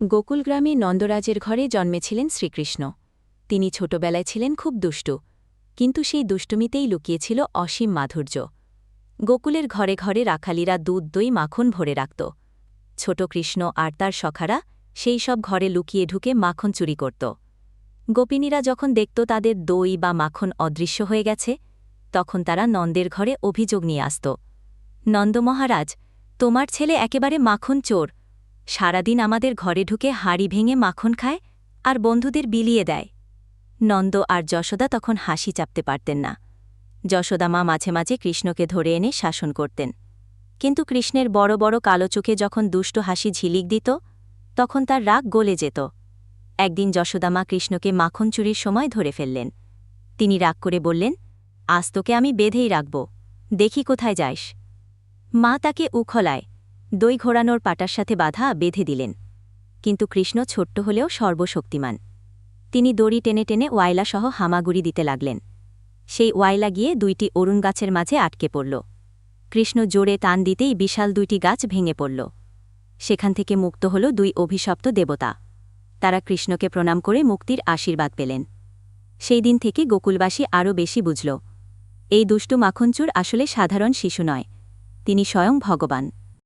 গোকুলগ্রামে নন্দরাজের ঘরে জন্মেছিলেন শ্রীকৃষ্ণ। তিনি ছোটবেলায় ছিলেন খুব দুষ্টু, কিন্তু সেই দুষ্টুমিতেই লুকিয়েছিল অসীম মাধুর্য। গোকুলের ঘরে ঘরে রাখালিরা দুধ, দই, মাখন ভরে রাখত। ছোট কৃষ্ণ আর তার সখারা সেই সব ঘরে লুকিয়ে ঢুকে মাখন চুরি করত। গোপিনীরা যখন দেখত তাদের দই বা মাখন অদৃশ্য হয়ে গেছে, তখন তারা নন্দের ঘরে অভিযোগ নিয়ে আসত। নন্দ মহারাজ, তোমার ছেলে একেবারে মাখন চোর সারাদিন আমাদের ঘরে ঢুকে হাড়ি ভেঙে মাখন খায় আর বন্ধুদের বিলিয়ে দেয়। নন্দ আর যশোদা তখন হাসি চাপতে পারতেন না। যশোদা মা মাঝে মাঝে কৃষ্ণকে ধরে এনে শাসন করতেন। কিন্তু কৃষ্ণের বড় বড় কালো চোখে যখন দুষ্ট হাসি ঝিলিক দিত, তখন তার রাগ গলে যেত। একদিন যশোদামা কৃষ্ণকে মাখন চুরির সময় ধরে ফেললেন। তিনি রাগ করে বললেন, আজ তোকে আমি বেঁধেই রাখব। দেখি কোথায় যাইস। মা তাকে উখলায় দই ঘোরানোর পাটার সাথে বাধা বেঁধে দিলেন। কিন্তু কৃষ্ণ ছোট্ট হলেও সর্বশক্তিমান। তিনি দড়ি টেনে টেনে ওয়াইলাসহ হামাগুড়ি দিতে লাগলেন। সেই ওয়াইলা গিয়ে দুইটি অরুণ গাছের মাঝে আটকে পড়ল। কৃষ্ণ জোরে টান দিতেই বিশাল দুইটি গাছ ভেঙে পড়ল। সেখান থেকে মুক্ত হল দুই অভিশপ্ত দেবতা। তারা কৃষ্ণকে প্রণাম করে মুক্তির আশীর্বাদ পেলেন। সেই দিন থেকে গোকুলবাসী আরও বেশি বুঝল। এই দুষ্টু মাখনচুর আসলে সাধারণ শিশু নয়। তিনি স্বয়ং ভগবান।